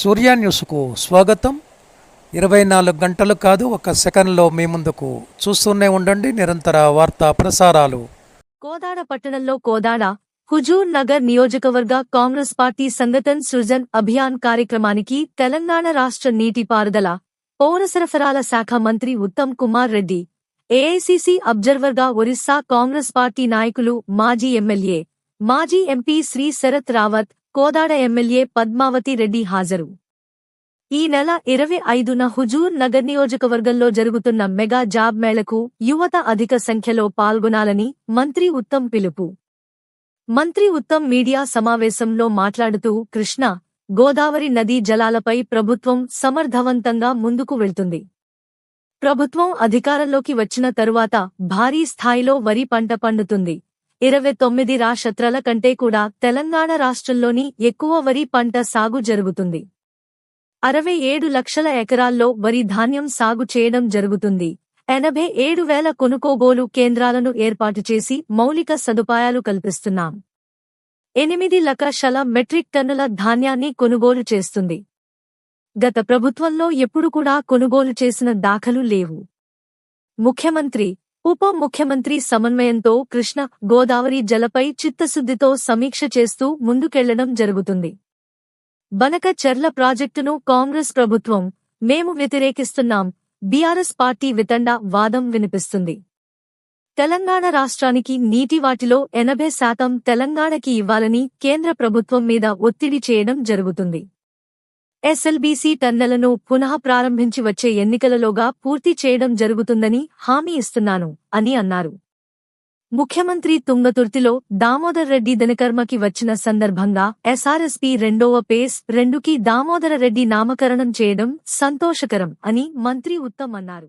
సూర్య న్యూస్కు స్వాగతం. ఇరవై నాలుగు గంటలు కాదు ఒక సెకండ్లో మీ ముందుకు చూస్తూనే ఉండండి. నిరంతర వార్తా ప్రసారాలు. కోదాడ పట్టణంలో కోదాడ హుజూర్ నగర్ నియోజకవర్గ కాంగ్రెస్ పార్టీ సంఘటన్ సృజన్ అభియాన్ కార్యక్రమానికి తెలంగాణ రాష్ట్ర నీటిపారుదల పౌర సరఫరాల శాఖ మంత్రి ఉత్తమ్ కుమార్ రెడ్డి ఏఐసిసి అబ్జర్వర్గా ఒరిస్సా కాంగ్రెస్ పార్టీ నాయకులు మాజీ ఎమ్మెల్యే మాజీ ఎంపీ శ్రీ శరత్ రావత్ కోదాడ ఎమ్మెల్యే పద్మావతి రెడ్డి హాజరు. ఈ నెల ఇరవై ఐదున హుజూర్ నగర్ నియోజకవర్గంలో జరుగుతున్న మెగా జాబ్ మేళకు యువత అధిక సంఖ్యలో పాల్గొనాలని మంత్రి ఉత్తమ్ పిలుపు. మంత్రి ఉత్తమ్ మీడియా సమావేశంలో మాట్లాడుతూ కృష్ణ గోదావరి నదీ జలాలపై ప్రభుత్వం సమర్థవంతంగా ముందుకు వెళ్తుంది. ప్రభుత్వం అధికారంలోకి వచ్చిన తరువాత భారీ స్థాయిలో వరి పంట పండుతుంది. ఇరవై తొమ్మిది రాష్ట్రాల కంటే కూడా తెలంగాణ రాష్ట్రంలోని ఎక్కువ వరి పంట సాగు జరుగుతుంది. అరవై ఏడు లక్షల ఎకరాల్లో వరి ధాన్యం సాగు చేయడం జరుగుతుంది. ఎనభై ఏడు వేల కొనుకోగోలు కేంద్రాలను ఏర్పాటు చేసి మౌలిక సదుపాయాలు కల్పిస్తున్నాం. ఎనిమిది లక్షల మెట్రిక్ టన్నుల ధాన్యాన్ని కొనుగోలు చేస్తుంది. గత ప్రభుత్వంలో ఎప్పుడు కూడా కొనుగోలు చేసిన దాఖలు లేవు. ముఖ్యమంత్రి ఉప ముఖ్యమంత్రి సమన్వయంతో కృష్ణ గోదావరి జలపై చిత్తశుద్ధితో సమీక్ష చేస్తూ ముందుకెళ్ళడం జరుగుతుంది. బనక చెర్ల ప్రాజెక్టును కాంగ్రెస్ ప్రభుత్వం మేము వ్యతిరేకిస్తున్నాం బీఆర్ఎస్ పార్టీ వితండ వాదం వినిపిస్తుంది. తెలంగాణ రాష్ట్రానికి నీటి వాటిలో ఎనభై శాతం తెలంగాణకి ఇవ్వాలని కేంద్ర ప్రభుత్వం మీద ఒత్తిడి చేయడం జరుగుతుంది. ఎస్ఎల్బీసీ టన్నెలను పునః ప్రారంభించి వచ్చే ఎన్నికలలోగా పూర్తి చేయడం జరుగుతుందని హామీ ఇస్తున్నాను అని అన్నారు. ముఖ్యమంత్రి తుంగతుర్తిలో దామోదర్ రెడ్డి దినకర్మకి వచ్చిన సందర్భంగా ఎస్ఆర్ఎస్పీ రెండవ పేస్ రెండుకి దామోదర రెడ్డి నామకరణం చేయడం సంతోషకరం అని మంత్రి ఉత్తమ్ అన్నారు.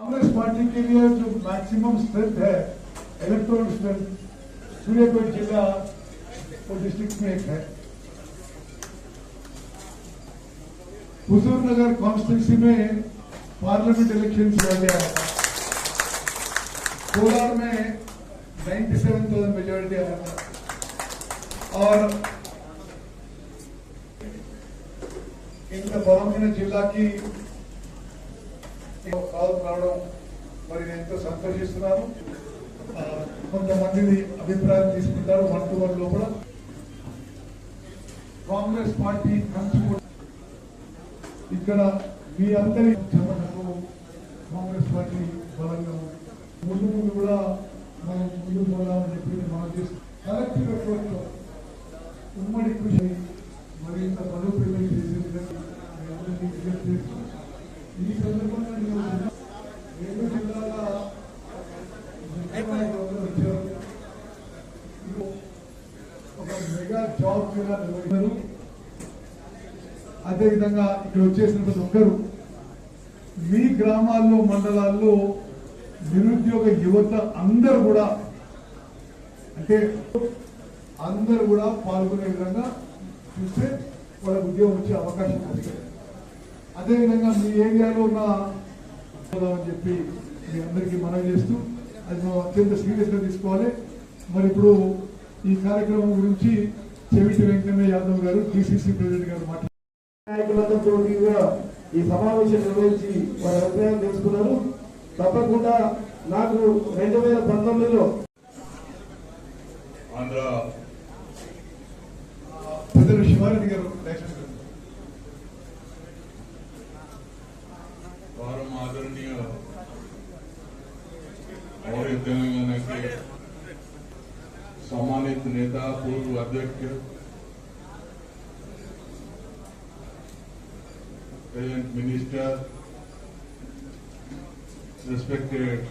कांग्रेस पार्टी के लिए जो मैक्सिमम स्ट्रेंथ है इलेक्ट्रॉनिक स्ट्रेंथ सूर्यगढ़ जिला और डिस्ट्रिक्ट में एक है। हुजूर नगर कॉन्स्टिट्यूंसी में पार्लियामेंट इलेक्शन किया गया है। कोलार में 97,000 मेजोरिटी आया था। और इन बरामना जिला की కాల్ రావడం మరి ఎంతో సంతోషిస్తున్నాను. కొంతమందిని అభిప్రాయం తీసుకుంటారు వన్ టు వన్ లోపల. కాంగ్రెస్ పార్టీ ఇక్కడ మీ అందరి చెప్పటకు కాంగ్రెస్ పార్టీ బలంగా ముందు ముందు కూడా మనం ముందు పోదామని చెప్పి మనం చేస్తాం. కలెక్టివ్ ఉమ్మడి కృషి మరింత బలోపేతం చేసే విధంగా మీ అందరికీ విజ్ఞప్తి చేస్తూ ఈ సందర్భంగా రెండు జిల్లాల జిల్లాలో వచ్చారు. ఒక మెగా జాబ్ మీద నిర్వహించారు అదేవిధంగా ఇక్కడ వచ్చేసిన ప్రతి ఒక్కరు మీ గ్రామాల్లో మండలాల్లో నిరుద్యోగ యువత అందరూ కూడా అంటే అందరూ కూడా పాల్గొనే విధంగా చూస్తే వాళ్ళకు ఉద్యోగం వచ్చే అవకాశం వస్తుంది అదేవిధంగా మీ ఏరియాలో ఉన్న అని చెప్పి మీ అందరికీ మనవి చేస్తూ అది మనం అత్యంత సీరియస్గా తీసుకోవాలి. మరి ఇప్పుడు ఈ కార్యక్రమం గురించి చెవిటి వెంకన్న యాదవ్ గారు డిసిసి ప్రెసిడెంట్ గారు మాట్లాడారు ఈ సమావేశం నిర్వహించి వారి అభిప్రాయం తెలుసుకున్నారు. తప్పకుండా నాకు రెండు వేల పంతొమ్మిదిలో ఆంధ్ర పెద్దలు శివారెడ్డి గారు परम आदरणीय और तेलंगाना के सम्मानित नेता पूर्व अध्यक्ष present minister respected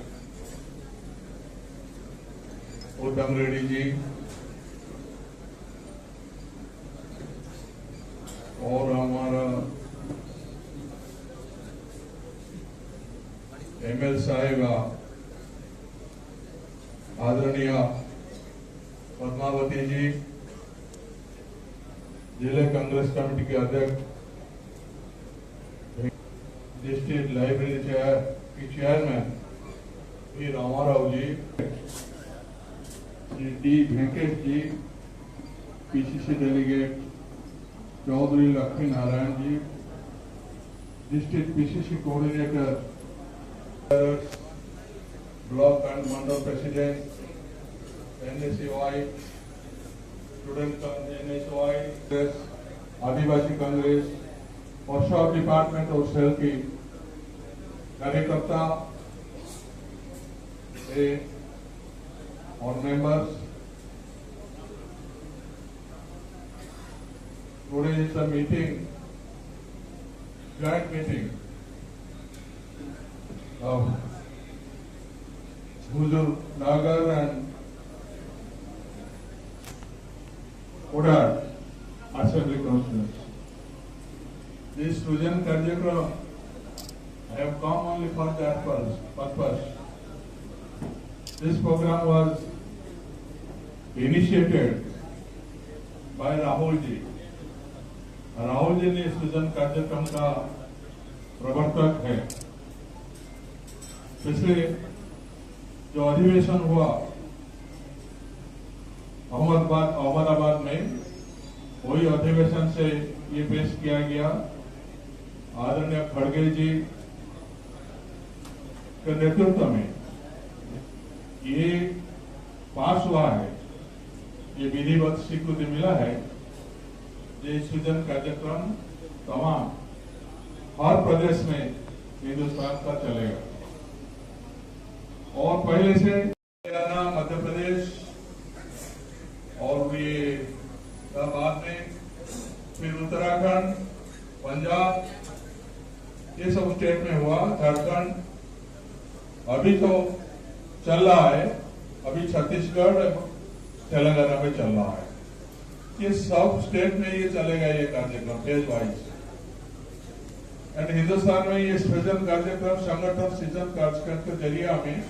Uttam Reddy ji और हमारा एमएल साहेबा आदरणीय पद्मावती जी, ज़िले कांग्रेस कमेटी के अध्यक्ष, डिस्ट्रिक्ट लाइब्रेरी चेयर, की chairman V Ramarao ji, Shri D Venkatesh ji, PCC delegate Chowdary Lakshmi Narayan ji, district PCC coordinator block and mandal president NSAY student NSAY Congress Adivasi Congress workshop department और cell की कार्यकर्ता और members today is the meeting joint meeting of Huzur Nagar and Kodad Assembly Councillors. This Sujan Karjakram, I have come only for that purpose-. This program was initiated by Rahul ji. Rahul ji ने सृजन कार्यक्रम का प्रवर्तक है पिछले जो अधिवेशन हुआ, अहमदाबाद अहमदाबाद में, वही अधिवेशन से ये पेश किया गया। आदरणीय खड़गे जी के नेतृत्व में ये पास हुआ है, ये विधिवत स्वीकृति मिला है। ये सृजन कार्यक्रम तमाम हर प्रदेश में हिंदुस्तान का चलेगा। और पहले से हरियाणा मध्य प्रदेश और ये बाद में फिर उत्तराखंड, पंजाब, ये सब स्टेट में हुआ, झारखंड। अभी तो चल रहा है, अभी छत्तीसगढ़, तेलंगाना में चल रहा है। ये सब स्टेट में ये चलेगा ये कार्यक्रम फ़ेज़ वाइज एंड हिंदुस्तान में ये स्पेशल कार्यक्रम संगठन सृजन कार्यक्रम के ज़रिए हमें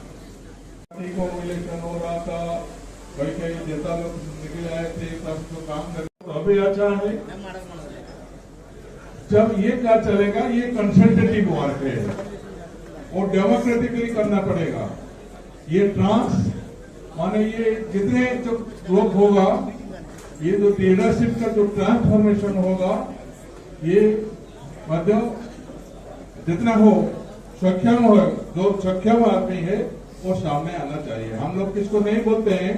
पार्टी को इलेक्शन हो रहा था कई कई नेता लोग निकल आए थे सब जो काम कर तो अभी अच्छा है जब ये क्या चलेगा ये कंसल्टेटिव वर्क है। और डेमोक्रेटिकली करना पड़ेगा। ये ट्रांस माने ये जितने जो लोग होगा ये जो लीडरशिप का जो ट्रांसफॉर्मेशन होगा ये मतलब जितना हो सक्षम हो जो सक्षम आदमी है वो सामने आना चाहिए। हम लोग किसको नहीं बोलते हैं?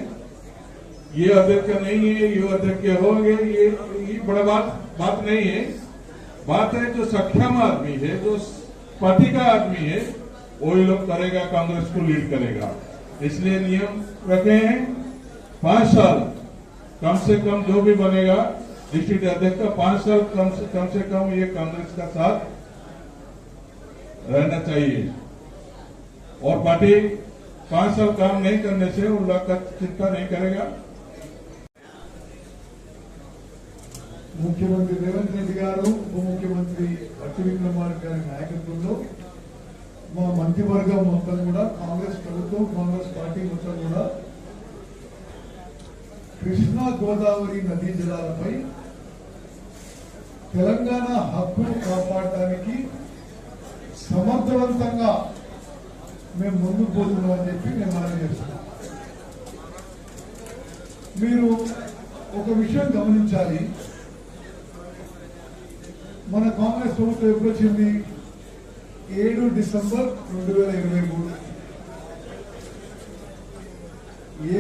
ये अध्यक्ष नहीं है, ये अध्यक्ष हो गए ये ये बड़ा बात बात नहीं है। बात है जो सक्षम आदमी है, जो पार्टी का आदमी है, वही लोग करेगा, कांग्रेस को लीड करेगा। इसलिए नियम रखे हैं। पाँच साल कम से कम जो भी बनेगा, डिस्ट्रिक्ट अध्यक्ष का पाँच साल कम से कम से कम ये कांग्रेस का साथ रहना चाहिए। और पार्टी पांच साल काम नहीं करने से उन लोग का चिंता नहीं करेगा ముఖ్యమంత్రి రేవంత్ రెడ్డి గారు ఉప ముఖ్యమంత్రి భట్టి విక్రమార్క గారి నాయకత్వంలో మా మంత్రివర్గం మొత్తం కూడా కాంగ్రెస్ ప్రభుత్వం కాంగ్రెస్ పార్టీ మొత్తం కూడా కృష్ణా గోదావరి నదీ జలాలపై తెలంగాణ హక్కును కాపాడటానికి సమర్థవంతంగా మేము ముందుకు పోతున్నామని చెప్పి మేము మనం చేస్తున్నాం. మీరు ఒక విషయం గమనించాలి. మన కాంగ్రెస్ ప్రభుత్వం ఎప్పుడు వచ్చింది? ఏడు డిసెంబర్ రెండు వేల ఇరవై మూడు.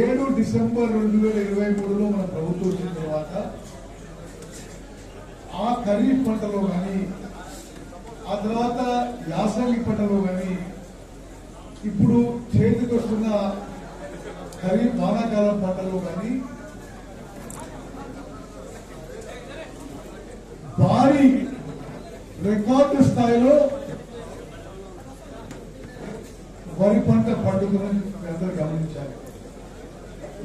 ఏడు డిసెంబర్ రెండు వేల ఇరవై మూడులో మన ప్రభుత్వం వచ్చిన తర్వాత ఆ ఖరీఫ్ పంటలో కానీ ఆ తర్వాత యాసంగి పంటలో కానీ ఇప్పుడు చేతికి వస్తున్న ఖరీఫ్ వానాకాలం పంటలో కానీ భారీ రికార్డు స్థాయిలో వరి పంట పండుగను అందరూ గమనించాలి.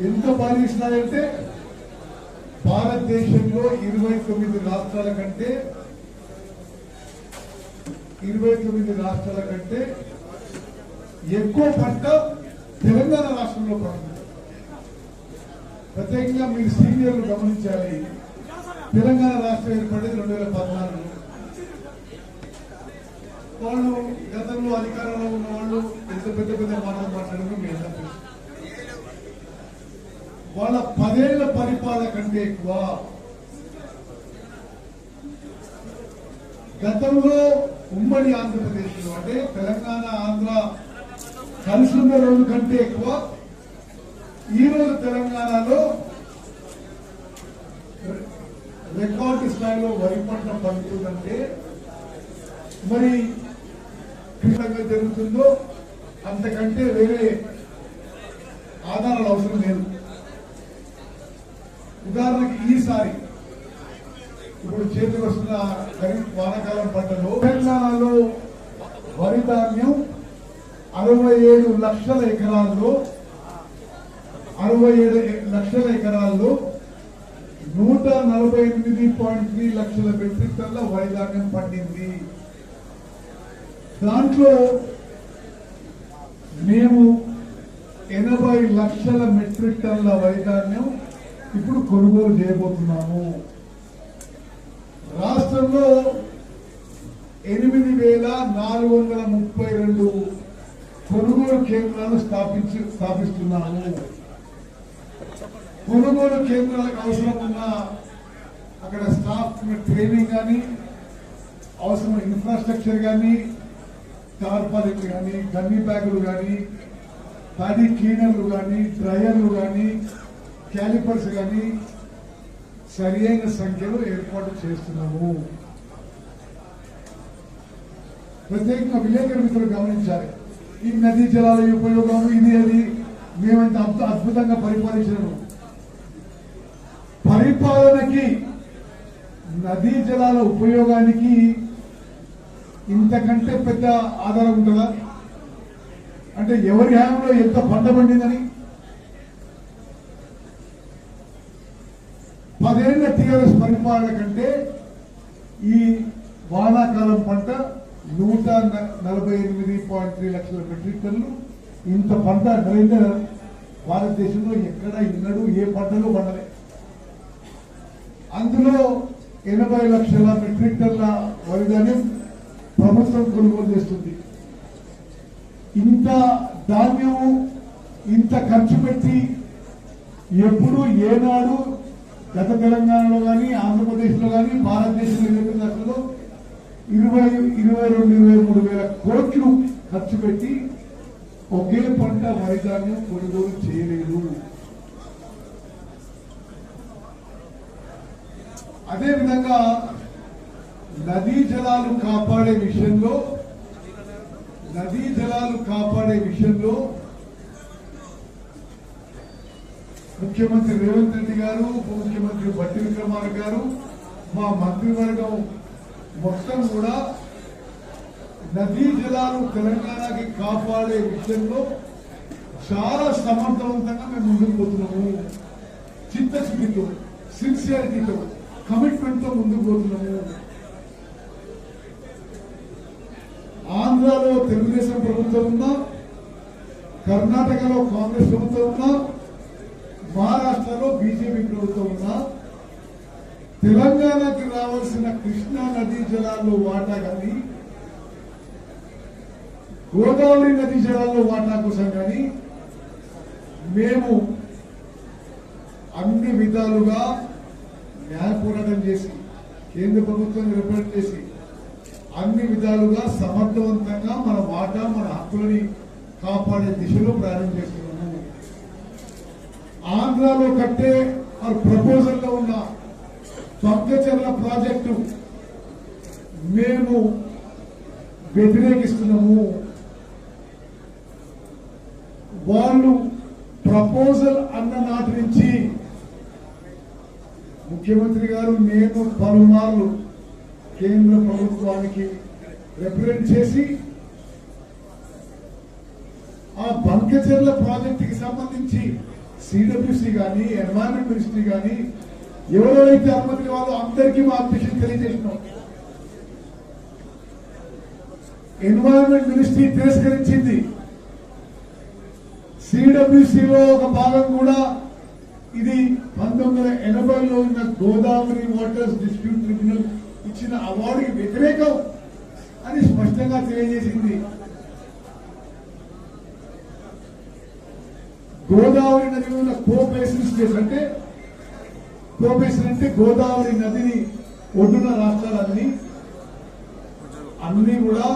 ఎంత భారీ స్థాయి భారతదేశంలో ఇరవై తొమ్మిది రాష్ట్రాల కంటే ఇరవై తొమ్మిది రాష్ట్రాల కంటే ఎక్కువ పంట తెలంగాణ రాష్ట్రంలో పండుతుంది. ప్రత్యేకంగా మీరు సీనియర్లు గమనించాలి. తెలంగాణ రాష్ట్రం ఏర్పడింది రెండు వేల పద్నాలుగు. వాళ్ళు గతంలో అధికారంలో ఉన్న వాళ్ళు ఎంత పెద్ద పెద్ద మాటలు మాట్లాడడం మీ అందరికీ వాళ్ళ పదేళ్ళ పరిపాలన కంటే ఎక్కువ గతంలో ఉమ్మడి ఆంధ్రప్రదేశ్లో అంటే తెలంగాణ ఆంధ్ర కలిసి ఉన్న రోజు కంటే ఎక్కువ ఈ రోజు తెలంగాణలో రికార్డు స్థాయిలో వరి పంట పండుతుందంటే మరి క్రీడంగా జరుగుతుందో అంతకంటే వేరే ఆధారాలు అవసరం లేదు. ఉదాహరణకి ఈసారి ఇప్పుడు చేతికి వస్తున్న ఖరీఫ్ వానాకాలం పంటలో తెలంగాణలో వరి ధాన్యం అరవై ఏడు లక్షల ఎకరాల్లో అరవై ఏడు లక్షల ఎకరాల్లో నూట నలభై ఎనిమిది పాయింట్ త్రీ లక్షల మెట్రిక్ టన్ల వరి ధాన్యం పండింది. దాంట్లో మేము ఎనభై లక్షల మెట్రిక్ టన్ల వరి ధాన్యం ఇప్పుడు కొనుగోలు చేయబోతున్నాము. రాష్ట్రంలో ఎనిమిది వేల నాలుగు వందల ముప్పై రెండు కొనుగోలు కేంద్రాలు స్థాపించి స్థాపిస్తున్నాము కొనుగోలు కేంద్రాలకు అవసరం ఉన్న అక్కడ స్టాఫ్ ట్రైనింగ్ కానీ అవసరమైన ఇన్ఫ్రాస్ట్రక్చర్ కానీ టార్పాలిన్లు కానీ గన్నీ బ్యాగులు కానీ తడి క్లీనర్లు కానీ డ్రయర్లు కానీ క్యాలిపర్స్ కానీ సరి అయిన సంఖ్యలో ఏర్పాటు చేస్తున్నాము. ప్రత్యేకంగా విలేకరు మిత్రులు గమనించాలి. ఈ నదీ జలాల ఉపయోగం ఇది అది మేమంత అద్భుత అద్భుతంగా పరిపాలించడం పరిపాలనకి నదీ జలాల ఉపయోగానికి ఇంతకంటే పెద్ద ఆధారం ఉంటుందా? అంటే ఎవరి హయాంలో ఎంత పంట పండిందని? పదేళ్ళ టీఆర్ఎస్ పరిపాలన కంటే ఈ వానాకాలం పంట నూట నలభై ఎనిమిది పాయింట్ త్రీ లక్షల మెట్రిక్ టన్లు ఇంత పంట నరేంద్ర భారతదేశంలో ఎక్కడ ఇన్నడు ఏ పంటలు పండలే. అందులో ఎనభై లక్షల మెట్రిక్ టన్ల వరి ప్రభుత్వం కొనుగోలు చేస్తుంది. ఇంత ధాన్యము ఇంత ఖర్చు పెట్టి ఎప్పుడు ఏనాడు గత తెలంగాణలో కానీ ఆంధ్రప్రదేశ్లో కానీ భారతదేశంలో జరిగిన దాంట్లో ఇరవై ఇరవై రెండు ఇరవై మూడు వేల కోట్లు ఖర్చు పెట్టి ఒకే పంట వరి ధాన్యం కొనుగోలు చేయలేదు. అదే విధంగా నదీ జలాలు కాపాడే విషయంలో నదీ జలాలు కాపాడే విషయంలో ముఖ్యమంత్రి రేవంత్ రెడ్డి గారు ఉప ముఖ్యమంత్రి బట్టి విక్రమార్క గారు మా మంత్రివర్గం మొత్తం కూడా నదీ జలాలు తెలంగాణకి కాపాడే విషయంలో చాలా సమర్థవంతంగా మేము ముందుకుపోతున్నాము చిత్తశుద్ధితో సిన్సియారిటీతో కమిట్మెంట్తో ముందుకు పోతున్నాము. ఆంధ్రాలో తెలుగుదేశం ప్రభుత్వం ఉన్నా కర్ణాటకలో కాంగ్రెస్ ప్రభుత్వం ఉన్నా మహారాష్ట్రలో బీజేపీ ప్రభుత్వం ఉన్నా తెలంగాణకి రావాల్సిన కృష్ణా నదీ జలాల్లో వాటా కానీ గోదావరి నదీ జలాల్లో వాటా కోసం కానీ మేము అన్ని విధాలుగా న్యాయ పోరాటం చేసి కేంద్ర ప్రభుత్వాన్ని రిప్రజెంట్ చేసి అన్ని విధాలుగా సమర్థవంతంగా మన వాటా మన హక్కులని కాపాడే దిశలో ప్రయాణం చేస్తున్నాము. ఆంధ్రాలో కట్టే ప్రపోజల్ ఉన్న స్వర్గచర్ల ప్రాజెక్టు మేము వ్యతిరేకిస్తున్నాము. వాళ్ళు ప్రపోజల్ అన్న నాటి నుంచి ముఖ్యమంత్రి గారు నేను పలుమార్లు కేంద్ర ప్రభుత్వానికి రిప్రజెంట్ చేసి ఆ బంకచెర్ల ప్రాజెక్టుకి సంబంధించి సిడబ్ల్యూసి కానీ ఎన్వైరన్మెంట్ మినిస్ట్రీ కానీ ఎవరెవరైతే అనుమతి కావాలో అందరికీ మా అబ్జెక్షన్ తెలియజేసినాం ఎన్వైరన్మెంట్ మినిస్ట్రీ తిరస్కరించింది. సిడబ్ల్యూసిలో ఒక భాగం కూడా ఇది పంతొమ్మిది వందల ఎనభైలో ఉన్న గోదావరి వాటర్స్ డిస్ప్యూట్ ట్రిబ్యునల్ ఇచ్చిన అవార్డుకి వ్యతిరేకం అని స్పష్టంగా తెలియజేసింది. గోదావరి నది ఉన్న కో బేసిస్ అంటే కోపేషన్ గోదావరి నదిని ఒడ్డున రాష్ట్రాలన్నీ. అన్ని కూడా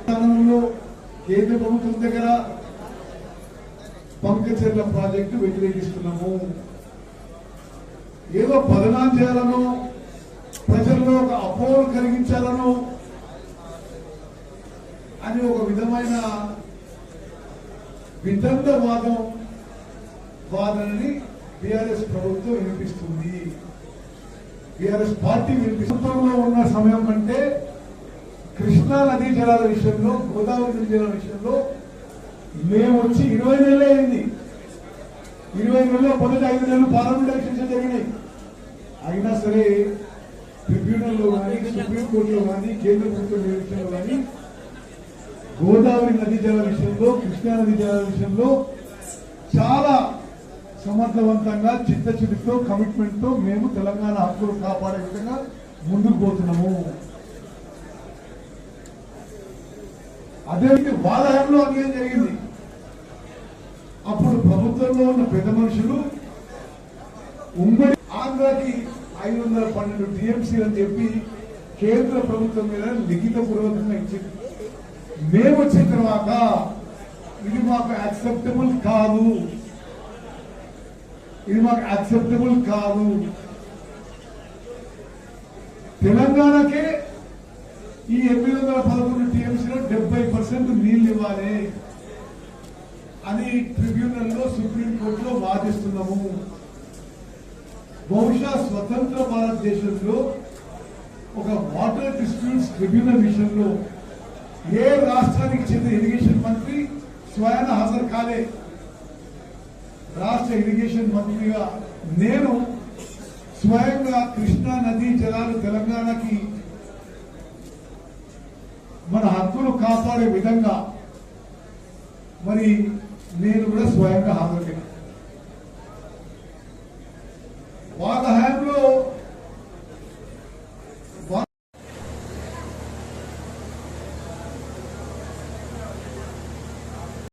స్థానంలో కేంద్ర ప్రభుత్వం దగ్గర పంకచర్ల ప్రాజెక్టు వ్యతిరేకిస్తున్నాము. ఏదో బదనాం చేయాలనో ప్రజల్లో ఒక అపోహలు కలిగించాలనో అని ఒక విధమైన వితండవాదం వాదనని బీఆర్ఎస్ ప్రభుత్వం వినిపిస్తుంది. బీఆర్ఎస్ పార్టీ వినిపిస్తుంలో ఉన్న సమయం కంటే కృష్ణా నదీ జలాల విషయంలో గోదావరి నదీ జలాల విషయంలో మేము వచ్చి ఇరవై నెలలే అయింది. ఇరవై నెలల్లో మొదటి ఐదు నెలలు పార్లమెంట్ ఎలక్షన్స్ జరిగినాయి. అయినా సరే ట్రిబ్యునల్లో కానీ సుప్రీంకోర్టులో కానీ కేంద్ర ప్రభుత్వం విషయంలో కానీ గోదావరి నదీ జలాల విషయంలో కృష్ణా నదీ జలాల విషయంలో చాలా సమర్థవంతంగా చిత్తశుద్ధితో కమిట్మెంట్తో మేము తెలంగాణ హక్కులు కాపాడే విధంగా ముందుకు పోతున్నాము. అదే వాళ్ళ అదే అన్యాయం జరిగింది? అప్పుడు ప్రభుత్వంలో ఉన్న పెద్ద మనుషులు ఉమ్మడి ఆంధ్రాకి ఐదు వందల పన్నెండు టీఎంసీ అని చెప్పి కేంద్ర ప్రభుత్వం మీద లిఖిత పూర్వకంగా ఇచ్చింది. మేము వచ్చిన తర్వాత ఇది మాకు యాక్సెప్టబుల్ కాదు. ఇది మాకు యాక్సెప్టబుల్ కాదు. తెలంగాణకే ఈ ఎనిమిది వందల పదకొండు టీఎంసీలో డెబ్బై పర్సెంట్ నీళ్ళు ఇవ్వాలి అని ట్రిబ్యునల్లో సుప్రీంకోర్టులో వాదిస్తున్నాము. బహుశా స్వతంత్ర భారతదేశంలో ఒక వాటర్ డిస్ప్యూట్స్ ట్రిబ్యునల్ విషయంలో ఏ రాష్ట్రానికి చెందిన ఇరిగేషన్ మంత్రి స్వయాన హాజరు కాలే. రాష్ట్ర ఇరిగేషన్ మంత్రిగా నేను స్వయంగా కృష్ణా నదీ జలాలు తెలంగాణకి మన హక్కును కాపాడే విధంగా మరి నేను కూడా స్వయంగా హాజరు వాళ్ళ హ్యాండ్లో